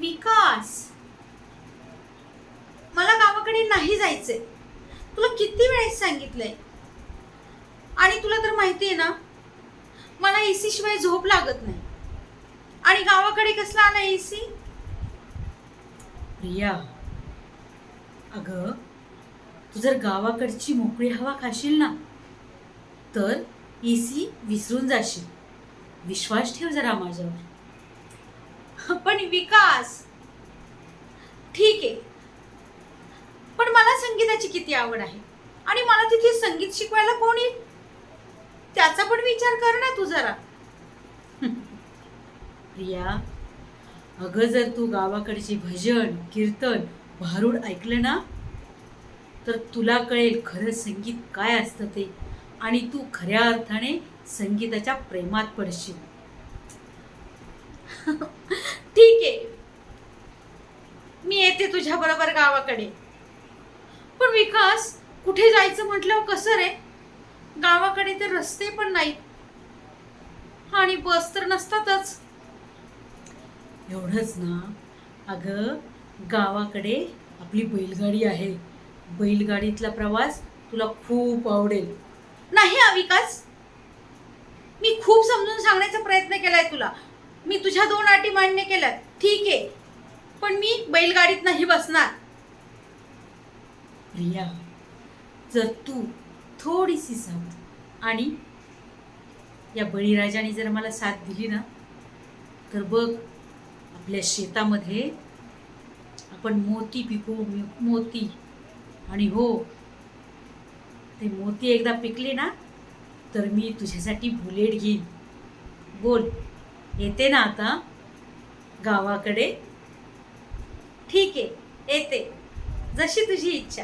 विकास. मला गावाकडे नाही जायचंय. तुला किती वेळेस सांगितलंय? आणि तुला तर माहिती आहे ना मला एसी शिवाय झोप लागत नाही. आणि गावाकडे कसला आला एसी प्रिया अगं तू जर गावाकडची मोकळी हवा खाशील ना तर एसी विसरून जाशील. विश्वास ठेव जरा माझ्यावर. पण विकास. ठीक आहे. पण मला संगीताची किती आवड आहे? आणि मला तिथे संगीत शिकवायला कोण येईल? त्याचा पण विचार कर ना तू जरा. प्रिया अगं जर तू गावाकडचे भजन कीर्तन भारूड ऐकलं ना तर तुला कळेल खरं संगीत काय असतं ते. आणि तू खऱ्या अर्थाने संगीताच्या प्रेमात पडशील. मी येते तुझ्या बरोबर गावाकडे. पण विकास कुठे जायचं म्हटल्यावर कसं रे? गावाकडे तर रस्ते पण नाहीत. आणि बस तर नसतातच. एवढंच ना. अगं गावाकडे आपली बैलगाडी आहे. बैलगाडीतला प्रवास तुला खूप आवडेल. नाही हा विकास. मी खूप समजून सांगण्याचा प्रयत्न केलाय तुला. मी तुझ्या दोन अटी मान्य केल्यात. ठीक आहे. पण मी बैलगाडीत नाही बसणार. प्रिया जर तू थोडीशी साथ आणि या बळीराजाने जर मला साथ दिली ना तर बघ आपल्या शेतामध्ये आपण मोती पिकू मोती. आणि हो ते मोती एकदा पिकले ना तर मी तुझ्यासाठी बुलेट घेईन. बोल येते ना आता गावाकडे? ठीक आहे येते. जशी तुझी इच्छा.